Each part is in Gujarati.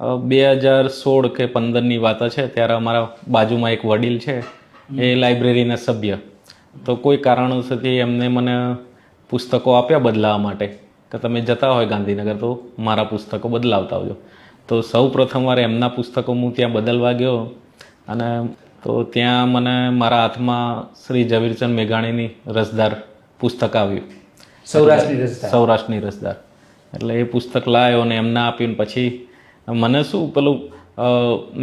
બે હજાર સોળ કે પંદરની વાત છે ત્યારે અમારા બાજુમાં એક વડીલ છે એ લાઇબ્રેરીના સભ્ય. તો કોઈ કારણોસરથી એમને મને પુસ્તકો આપ્યા બદલાવા માટે કે તમે જતા હોય ગાંધીનગર તો મારા પુસ્તકો બદલાવતા આવજો. તો સૌ પ્રથમવાર એમના પુસ્તકો હું ત્યાં બદલવા ગયો અને તો ત્યાં મને મારા હાથમાં શ્રી ઝવેરચંદ મેઘાણીની રસદાર પુસ્તક આવ્યું. સૌરાષ્ટ્રની સૌરાષ્ટ્રની રસદાર. એટલે એ પુસ્તક લાવ્યો અને એમને આપ્યું ને પછી મને શું પેલું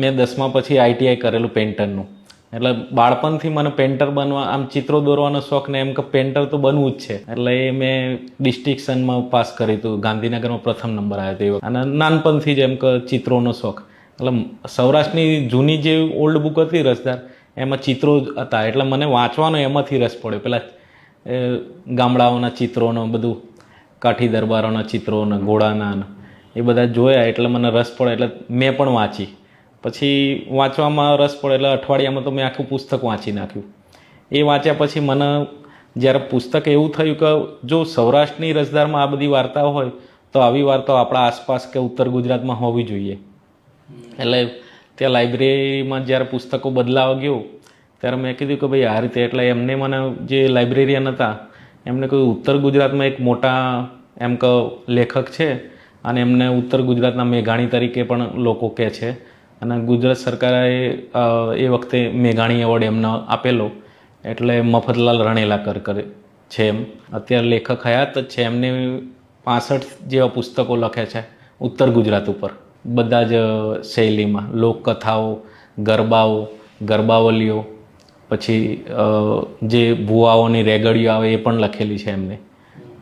મેં દસમા પછી આઈટીઆઈ કરેલું પેન્ટરનું એટલે બાળપણથી મને પેન્ટર બનવા, આમ ચિત્રો દોરવાનો શોખ ને એમ કે પેન્ટર તો બનવું જ છે. એટલે એ મેં ડિસ્ટિંક્શનમાં પાસ કર્યું હતું. ગાંધીનગરમાં પ્રથમ નંબર આવ્યો હતો અને નાનપણથી જ એમ કે ચિત્રોનો શોખ. એટલે સૌરાષ્ટ્રની જૂની જે ઓલ્ડ બુક હતી રસદાર, એમાં ચિત્રો જ હતા. એટલે મને વાંચવાનો એમાંથી રસ પડ્યો. પેલા ગામડાઓના ચિત્રોનો, બધું કાઠી દરબારોના ચિત્રોના, ઘોડાના એ બધા જોયા એટલે મને રસ પડે એટલે મેં પણ વાંચી. પછી વાંચવામાં રસ પડે એટલે અઠવાડિયામાં તો મેં આખું પુસ્તક વાંચી નાખ્યું. એ વાંચ્યા પછી મને જ્યારે પુસ્તક એવું થયું કે જો સૌરાષ્ટ્રની રસદારમાં આ બધી વાર્તાઓ હોય, તો આવી વાર્તાઓ આપણા આસપાસ કે ઉત્તર ગુજરાતમાં હોવી જોઈએ. એટલે ત્યાં લાઇબ્રેરીમાં જ્યારે પુસ્તકો બદલાવા ગયો, ત્યારે મેં કીધું કે ભાઈ આ રીતે એટલે એમને મને જે લાઇબ્રેરિયન હતા, એમને કહ્યું, ઉત્તર ગુજરાતમાં એક મોટા એમ કે લેખક છે અને એમને ઉત્તર ગુજરાતના મેઘાણી તરીકે પણ લોકો કહે છે. અને ગુજરાત સરકારે એ વખતે મેઘાણી એવોર્ડ એમને આપેલો. એટલે મફતલાલ રણેલાકર કરે છે એમ. અત્યારે લેખક હયાત જ છે. એમને પાસઠ જેવા પુસ્તકો લખે છે ઉત્તર ગુજરાત ઉપર. બધા જ શૈલીમાં. લોકકથાઓ, ગરબાઓ, ગરબાવલીઓ, પછી જે ભુવાઓની રેગડીઓ આવે એ પણ લખેલી છે એમને.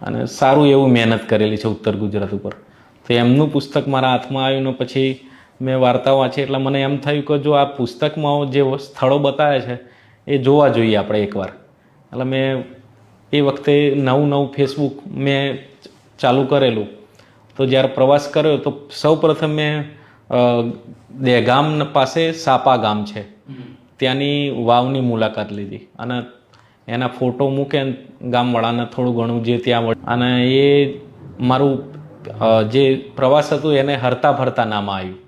અને સારું એવું મહેનત કરેલી છે ઉત્તર ગુજરાત ઉપર. તો એમનું પુસ્તક મારા હાથમાં આવ્યું ને પછી મેં વાર્તાઓ વાંચી. એટલે મને એમ થયું કે જો આ પુસ્તકમાં જે સ્થળો બતાવે છે, એ જોવા જોઈએ આપણે એકવાર. એટલે મેં એ વખતે નવું નવું ફેસબુક મેં ચાલુ કરેલું. તો જ્યારે પ્રવાસ કર્યો, તો સૌ પ્રથમ મેં દહેગામ પાસે સાપા ગામ છે. ત્યાંની વાવની મુલાકાત લીધી. અને એના ફોટો મૂકે ગામવાળાને થોડું ઘણું જે ત્યાં અને એ મારું જે પ્રવાસ હતું એને હરતા ફરતા નામ આવ્યું.